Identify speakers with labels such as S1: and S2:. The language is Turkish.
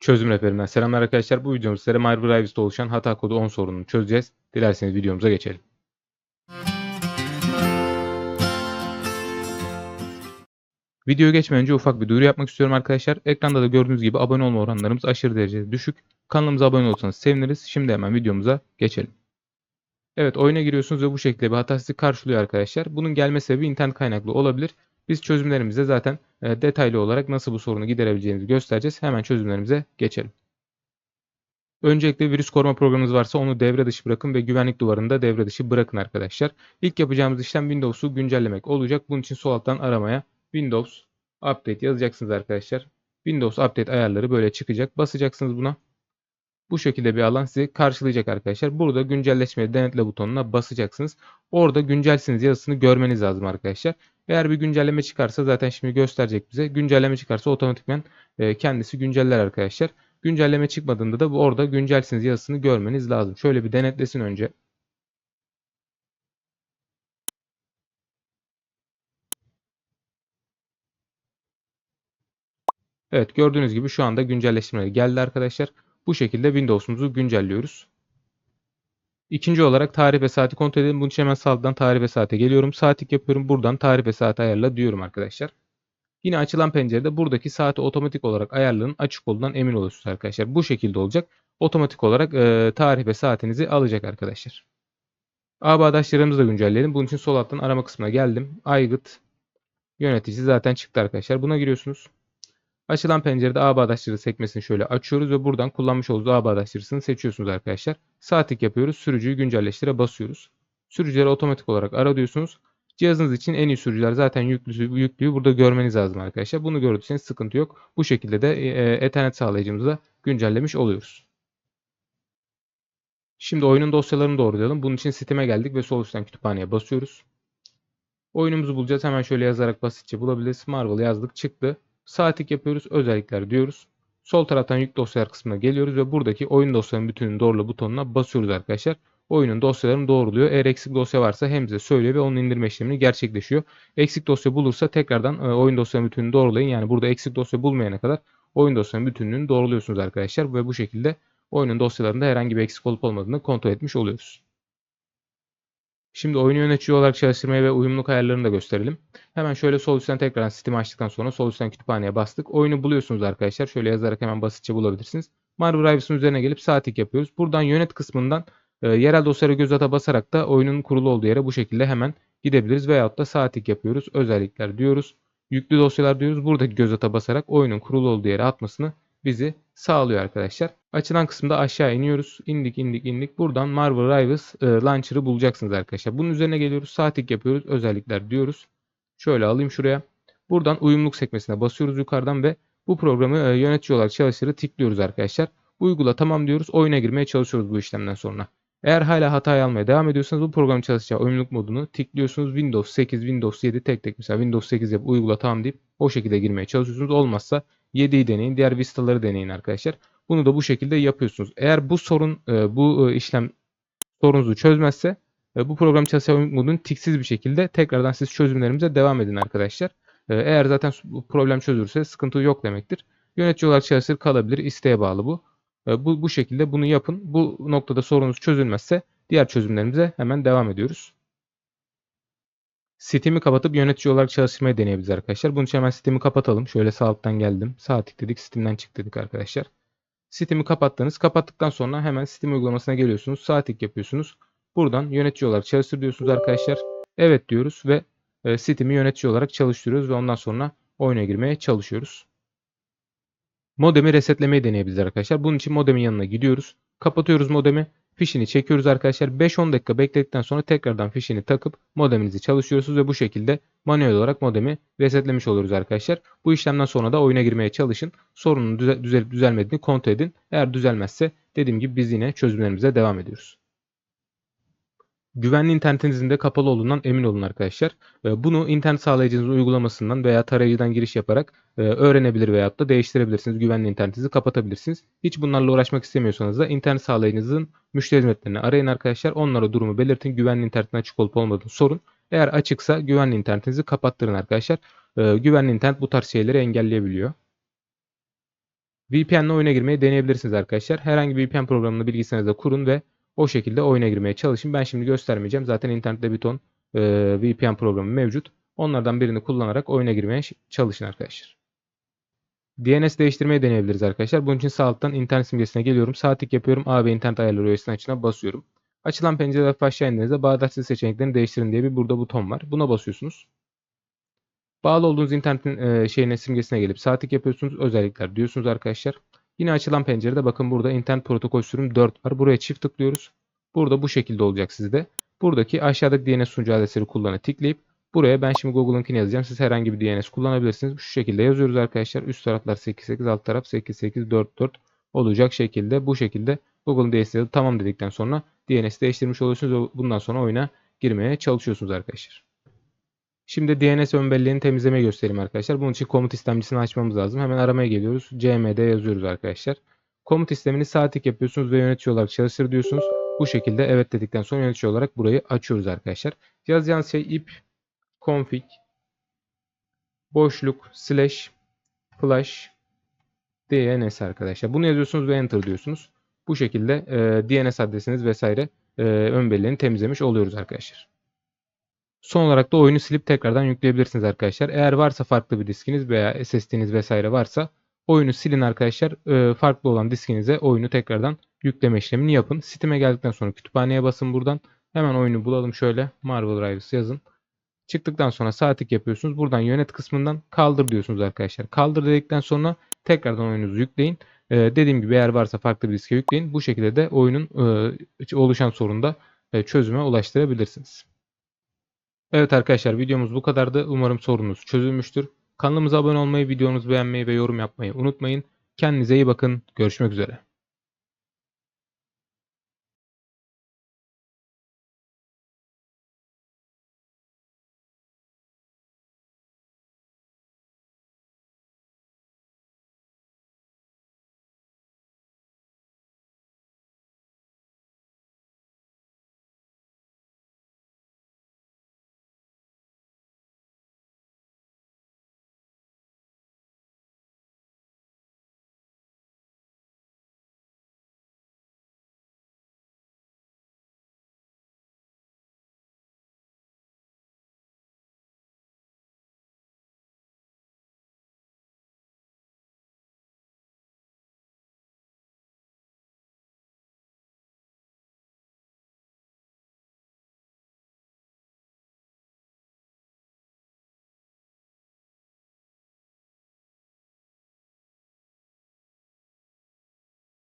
S1: Çözüm rehberinden selamlar arkadaşlar. Bu videomuzda sizlere MyBrivis'te oluşan hata kodu 10 sorununu çözeceğiz. Dilerseniz videomuza geçelim. Videoya geçmeden önce ufak bir duyuru yapmak istiyorum arkadaşlar. Ekranda da gördüğünüz gibi abone olma oranlarımız aşırı derecede düşük. Kanalımıza abone olursanız seviniriz. Şimdi hemen videomuza geçelim. Evet oyuna giriyorsunuz ve bu şekilde bir hata sizi karşılıyor arkadaşlar. Bunun gelme sebebi internet kaynaklı olabilir. Biz çözümlerimizde zaten e, detaylı olarak nasıl bu sorunu giderebileceğimizi göstereceğiz. Hemen çözümlerimize geçelim. Öncelikle virüs koruma programınız varsa onu devre dışı bırakın ve güvenlik duvarını da devre dışı bırakın arkadaşlar. İlk yapacağımız işlem Windows'u güncellemek olacak. Bunun için sol alttan aramaya Windows Update yazacaksınız arkadaşlar. Windows Update ayarları böyle çıkacak. Basacaksınız buna. Bu şekilde bir alan sizi karşılayacak arkadaşlar. Burada güncelleşmeyi denetle butonuna basacaksınız. Orada güncelsiniz yazısını görmeniz lazım arkadaşlar. Eğer bir güncelleme çıkarsa zaten şimdi gösterecek bize. Güncelleme çıkarsa otomatikmen e, kendisi günceller arkadaşlar. Güncelleme çıkmadığında da bu orada güncelsiniz yazısını görmeniz lazım. Şöyle bir denetlesin önce. Evet gördüğünüz gibi şu anda güncelleştirmeler geldi arkadaşlar. Bu şekilde Windows'umuzu güncelliyoruz. İkinci olarak tarih ve saati kontrol edelim. Bunun için hemen sağdan tarih ve saate geliyorum. Saatlik yapıyorum. Buradan tarih ve saat ayarla diyorum arkadaşlar. Yine açılan pencerede buradaki saati otomatik olarak ayarlığın açık olduğundan emin olursunuz arkadaşlar. Bu şekilde olacak. Otomatik olarak e, tarih ve saatinizi alacak arkadaşlar. Ağ bağdaşlarımızı da güncelleyelim. Bunun için sol alttan arama kısmına geldim. Aygıt yöneticisi zaten çıktı arkadaşlar. Buna giriyorsunuz. Açılan pencerede ağ bağdaşları sekmesini şöyle açıyoruz ve buradan kullanmış olduğunuz ağ bağdaşlarını seçiyorsunuz arkadaşlar. Saatlik yapıyoruz. Sürücüyü güncelleştire basıyoruz. Sürücüleri otomatik olarak ara diyorsunuz. Cihazınız için en iyi sürücüler zaten yüklüsü, yüklüyü burada görmeniz lazım arkadaşlar. Bunu gördüyseniz sıkıntı yok. Bu şekilde de e, Ethernet sağlayıcımızı da güncellemiş oluyoruz. Şimdi oyunun dosyalarını doğrulayalım. Bunun için siteme geldik ve sol üstten kütüphaneye basıyoruz. Oyunumuzu bulacağız. Hemen şöyle yazarak basitçe bulabiliriz. Marvel yazdık çıktı. Saatlik yapıyoruz. Özellikler diyoruz. Sol taraftan yük dosyalar kısmına geliyoruz ve buradaki oyun dosyalarının bütününü doğrula butonuna basıyoruz arkadaşlar. Oyunun dosyalarını doğruluyor. Eğer eksik dosya varsa hem bize söylüyor ve onun indirme işlemini gerçekleşiyor. Eksik dosya bulursa tekrardan e, oyun dosyanın bütününü doğrulayın. Yani burada eksik dosya bulmayana kadar oyun dosyanın bütününü doğruluyorsunuz arkadaşlar. Ve bu şekilde oyunun dosyalarında herhangi bir eksik olup olmadığını kontrol etmiş oluyoruz. Şimdi oyunu yönetici olarak çalıştırmayı ve uyumluluk ayarlarını da gösterelim. Hemen şöyle sol üstten tekrar sistemi açtıktan sonra sol üstten kütüphaneye bastık. Oyunu buluyorsunuz arkadaşlar. Şöyle yazarak hemen basitçe bulabilirsiniz. Marvel Rivals'ın üzerine gelip saatlik yapıyoruz. Buradan yönet kısmından e, yerel dosyalara göz ata basarak da oyunun kurulu olduğu yere bu şekilde hemen gidebiliriz. Veyahut da saatlik yapıyoruz. Özellikler diyoruz. Yüklü dosyalar diyoruz. Buradaki göz ata basarak oyunun kurulu olduğu yere atmasını bizi sağlıyor arkadaşlar. Açılan kısımda aşağı iniyoruz. İndik indik indik. Buradan Marvel Rivals e, Launcher'ı bulacaksınız arkadaşlar. Bunun üzerine geliyoruz. Saatlik yapıyoruz. Özellikler diyoruz. Şöyle alayım şuraya. Buradan uyumluluk sekmesine basıyoruz yukarıdan ve bu programı e, yönetici olarak çalıştırı tıklıyoruz arkadaşlar. Uygula tamam diyoruz. Oyuna girmeye çalışıyoruz bu işlemden sonra. Eğer hala hatayı almaya devam ediyorsanız bu programın çalışacağı uyumluluk modunu tıklıyorsunuz. Windows 8, Windows 7 tek tek mesela Windows 8 yapıp uygula tamam deyip o şekilde girmeye çalışıyorsunuz. Olmazsa 7'yi deneyin. Diğer Vista'ları deneyin arkadaşlar. Bunu da bu şekilde yapıyorsunuz. Eğer bu sorun e, bu e, işlem sorunuzu çözmezse e, bu program çalışma modunu tiksiz bir şekilde tekrardan siz çözümlerimize devam edin arkadaşlar. Eğer zaten problem çözülürse sıkıntı yok demektir. Yönetici olarak çalışır kalabilir. isteğe bağlı bu. Bu, bu şekilde bunu yapın. Bu noktada sorunuz çözülmezse diğer çözümlerimize hemen devam ediyoruz. Sitemi kapatıp yönetici olarak çalıştırmayı deneyebiliriz arkadaşlar. Bunun için hemen sitemi kapatalım. Şöyle sağ alttan geldim. Sağ tıkladık. Sitemden çık dedik arkadaşlar. Sitemi kapattınız. Kapattıktan sonra hemen sistem uygulamasına geliyorsunuz. Sağ tık yapıyorsunuz. Buradan yönetici olarak çalıştır diyorsunuz arkadaşlar. Evet diyoruz ve e, sitemi yönetici olarak çalıştırıyoruz ve ondan sonra oyuna girmeye çalışıyoruz. Modemi resetlemeyi deneyebiliriz arkadaşlar. Bunun için modemin yanına gidiyoruz. Kapatıyoruz modemi fişini çekiyoruz arkadaşlar. 5-10 dakika bekledikten sonra tekrardan fişini takıp modeminizi çalıştırıyorsunuz ve bu şekilde manuel olarak modemi resetlemiş oluyoruz arkadaşlar. Bu işlemden sonra da oyuna girmeye çalışın. Sorunun düzelip düzelmediğini kontrol edin. Eğer düzelmezse dediğim gibi biz yine çözümlerimize devam ediyoruz. Güvenli internetinizin de kapalı olduğundan emin olun arkadaşlar. Bunu internet sağlayıcınız uygulamasından veya tarayıcıdan giriş yaparak e, öğrenebilir veyahut da değiştirebilirsiniz. Güvenli internetinizi kapatabilirsiniz. Hiç bunlarla uğraşmak istemiyorsanız da internet sağlayıcınızın müşteri hizmetlerini arayın arkadaşlar. Onlara durumu belirtin. Güvenli internetin açık olup olmadığını sorun. Eğer açıksa güvenli internetinizi kapattırın arkadaşlar. E, güvenli internet bu tarz şeyleri engelleyebiliyor. VPN ile oyuna girmeyi deneyebilirsiniz arkadaşlar. Herhangi bir VPN programını bilgisayarınızda kurun ve o şekilde oyuna girmeye çalışın. Ben şimdi göstermeyeceğim. Zaten internette bir ton e, VPN programı mevcut. Onlardan birini kullanarak oyuna girmeye çalışın arkadaşlar. DNS değiştirmeyi deneyebiliriz arkadaşlar. Bunun için sağ alttan internet simgesine geliyorum. Sağ tık yapıyorum. AB internet ayarları üyesinin açına basıyorum. Açılan pencerede hafif aşağı indiğinizde bağdaşsız seçeneklerini değiştirin diye bir burada buton var. Buna basıyorsunuz. Bağlı olduğunuz internetin e, şeyine simgesine gelip sağ tık yapıyorsunuz. Özellikler diyorsunuz arkadaşlar. Yine açılan pencerede bakın burada internet protokol sürüm 4 var. Buraya çift tıklıyoruz. Burada bu şekilde olacak sizde. Buradaki aşağıdaki DNS sunucu adresleri kullanıp tıklayıp buraya ben şimdi Google'ınkini yazacağım. Siz herhangi bir DNS kullanabilirsiniz. Şu şekilde yazıyoruz arkadaşlar. Üst taraflar 88, alt taraf 8844 olacak şekilde bu şekilde Google'ın DNS'i tamam dedikten sonra DNS değiştirmiş oluyorsunuz bundan sonra oyuna girmeye çalışıyorsunuz arkadaşlar. Şimdi DNS ön belleğini temizlemeyi göstereyim arkadaşlar. Bunun için komut istemcisini açmamız lazım. Hemen aramaya geliyoruz. cmd yazıyoruz arkadaşlar. Komut istemini sağ yapıyorsunuz ve yönetici olarak çalıştır diyorsunuz. Bu şekilde evet dedikten sonra yönetici olarak burayı açıyoruz arkadaşlar. Yazacağınız şey ip config boşluk slash flash DNS arkadaşlar. Bunu yazıyorsunuz ve enter diyorsunuz. Bu şekilde e, DNS adresiniz vesaire e, ön belleğini temizlemiş oluyoruz arkadaşlar. Son olarak da oyunu silip tekrardan yükleyebilirsiniz arkadaşlar. Eğer varsa farklı bir diskiniz veya SSD'niz vesaire varsa oyunu silin arkadaşlar. E, farklı olan diskinize oyunu tekrardan yükleme işlemini yapın. Steam'e geldikten sonra kütüphaneye basın buradan. Hemen oyunu bulalım şöyle. Marvel Rivals yazın. Çıktıktan sonra sağ tık yapıyorsunuz. Buradan yönet kısmından kaldır diyorsunuz arkadaşlar. Kaldır dedikten sonra tekrardan oyununuzu yükleyin. Ee, dediğim gibi eğer varsa farklı bir diske yükleyin. Bu şekilde de oyunun e, oluşan sorunda e, çözüme ulaştırabilirsiniz. Evet arkadaşlar videomuz bu kadardı. Umarım sorunuz çözülmüştür. Kanalımıza abone olmayı, videomuzu beğenmeyi ve yorum yapmayı unutmayın. Kendinize iyi bakın. Görüşmek üzere.